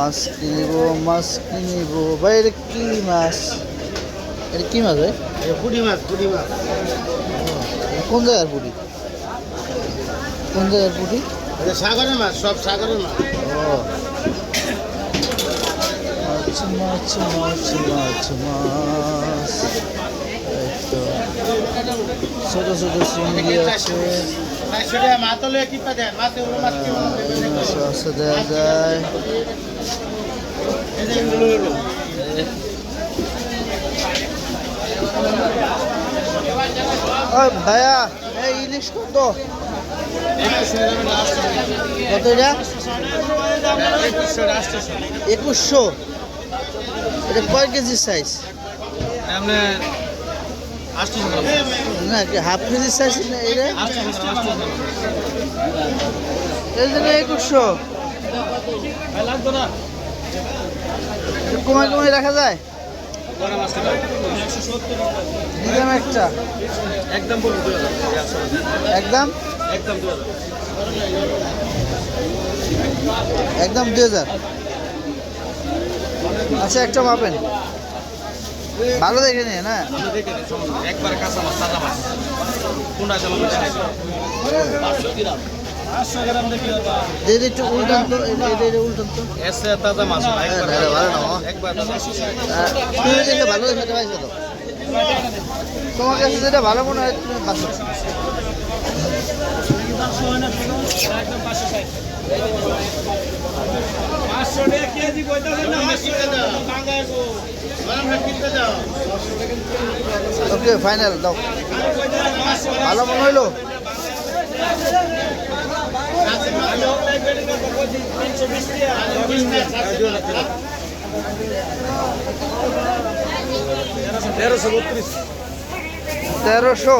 মাছ কিনিব মাছ কিনিব। ভাই এটা কি মাছ? এটা কি মাছ ভাই? পুঁটি মাছ পুঁটি মাছ। কোন জায়গার পুটি? কোন জায়গার পুটি? এটা সাগরের মাছ সব সাগরের মাছ। ও মাছ মাছ মাছ মাছ। মাছ ছোট ছোট চিংড়ি আছে। আছে দেওয়া যায়। ভাইয়া, এই ইলিশ কত? কত একুশশো। এটা কয় কেজি সাইজ না হাফ কেজি সাইজ না এটা এই জন্য একুশশো। কমায় কমায় রাখা যায়? একটা। একদম একদম? একদম দুই হাজার। আচ্ছা একটা পাবেন ভালো দেখে নিয়ে না একবার কাঁচা মাছ কোনটা পাঁচশো এটা একটু উল্টান তো তাজা মাছ তুমি দেখে ভালো দেখে পাইছো তো? তোমার কাছে যেটা ভালো মনে হয়, তুমি পাঁচশো ওকে ফাইনাল দাও। ভালো মনে হইল? তেরোশো।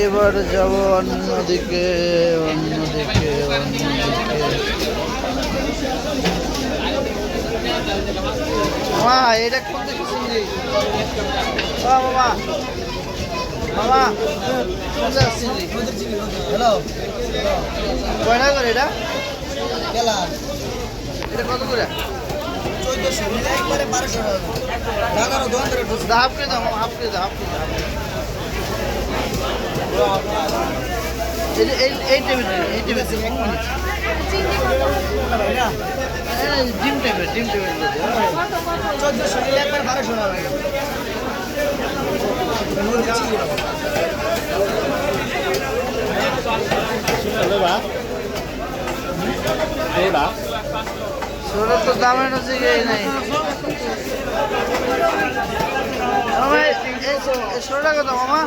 এবার যাব অন্যদিকে অন্যদিকে অন্যদিকে। মা এটা কোন চিংড়ি ও বাবা। বাবা কোন জায়গার চিংড়ি হ্যালো। কয় টাকা করে এটা? এটা কত করে? হাফ করে দাও হাফ করে দাও হাফ করে দাও। এই যে- এই টেবিল এক মিনিট ডিম টেবিল ডিম টেবিল ছোটোর তো দামের হচ্ছে নাই। মামা, এই এই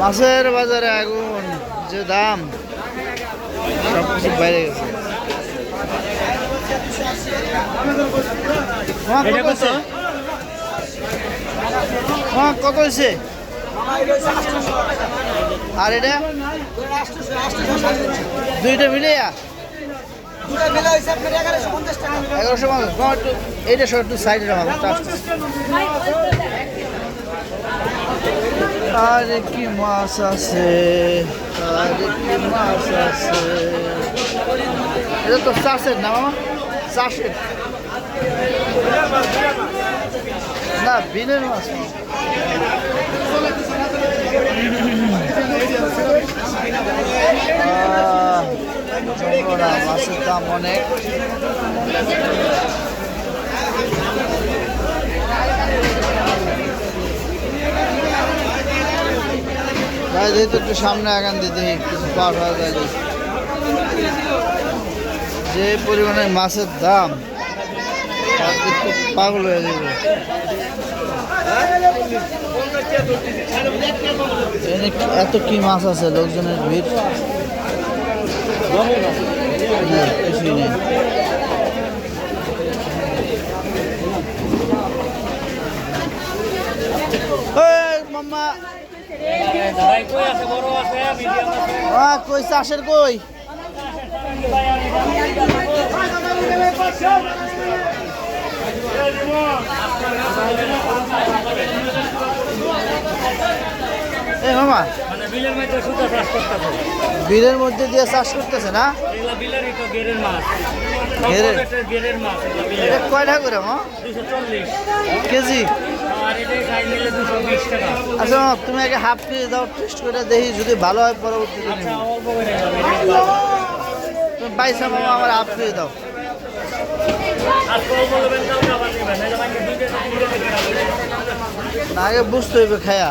মাছের বাজারে আগুন যে দাম সব কিছু বাইরে গেছে হয়েছে? কত হয়েছে আর এটা? দুইটা মিলিয়া এগারোশো পঞ্চাশ এইটা সব একটু সাইডে রাখা আরে কি মাছ আছে আরে কি মাছ আছে। এটা তো চাষের না মামা? চাষের। না বিলের মাছ আহ, মাছের দাম অনেক একটু সামনে আগান দিতে কিছু পার হওয়া যায় যে পরিমাণে মাছের দাম পাগল হয়ে যাবে। এত কি মাছ আছে? লোকজনের ভিড় না, কিছুই নেই এই মাম্মা আ, কই চাষের কই এই মামা বিলের মধ্যে সুতা চাষ করতেছে। বিলের মধ্যে দিয়ে চাষ করতেছে না? এগুলা বিলেরই তো গেরের মাছ। গেরের? গেরের মাছ এটা কয়টা করে মা? দুশো চল্লিশ। কেজি? আর এটা খাই নিলে দুশো বিশ টাকা। আচ্ছা তুমি আগে হাফ কেজি দাও টেস্ট করে দেখি যদি ভালো হয় পরবর্তীতে আচ্ছা অল্প করে যাবে তুমি মামা আমার হাফ কেজি দাও। আগে বুঝতে হইবে খায়া।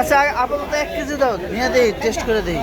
আচ্ছা, আপাতত এক কেজি দাও নিয়ে দেই টেস্ট করে দেই।